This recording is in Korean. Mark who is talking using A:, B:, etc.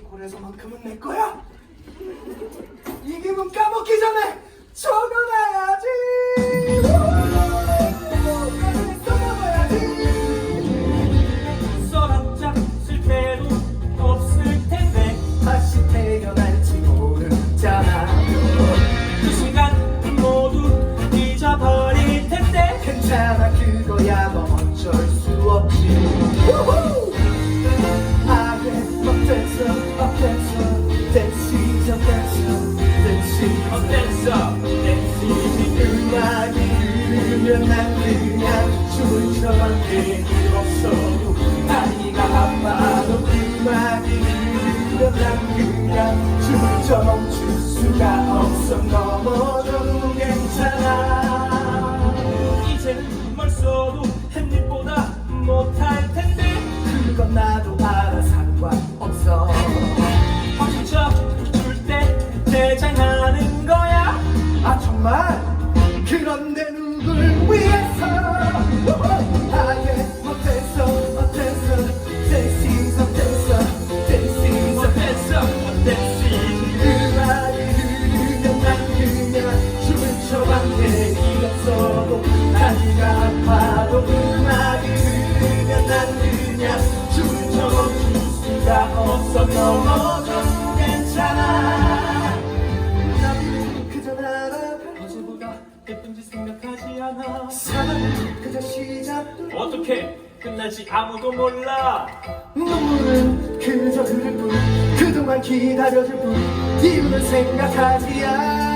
A: 그래서만큼은 내 거야. 이 기분 까먹기 전에 흐르면 난 그냥 춤을 춰밖에 없어도 다리가 아파도 흐르면 난 그냥 춤을 춰 멈출 수가 없어 넘어져도 괜찮아
B: 이제는 뭘 써도 햇빛보다 못할 텐데
A: 그건 나도 알아 상관없어
B: 확신쳐 줄때 대장하는 거야
A: 아 정말 없어 넘어져도 괜찮아 난 그저 나아갈
B: 어제보다 예쁜지 생각하지 않아
A: 사랑은 그저 시작뿐
B: 어떻게 끝날지 아무도 몰라.
A: 눈물은 그저 흐를 뿐 그동안 기다려줄 뿐 이유는 생각하지 않아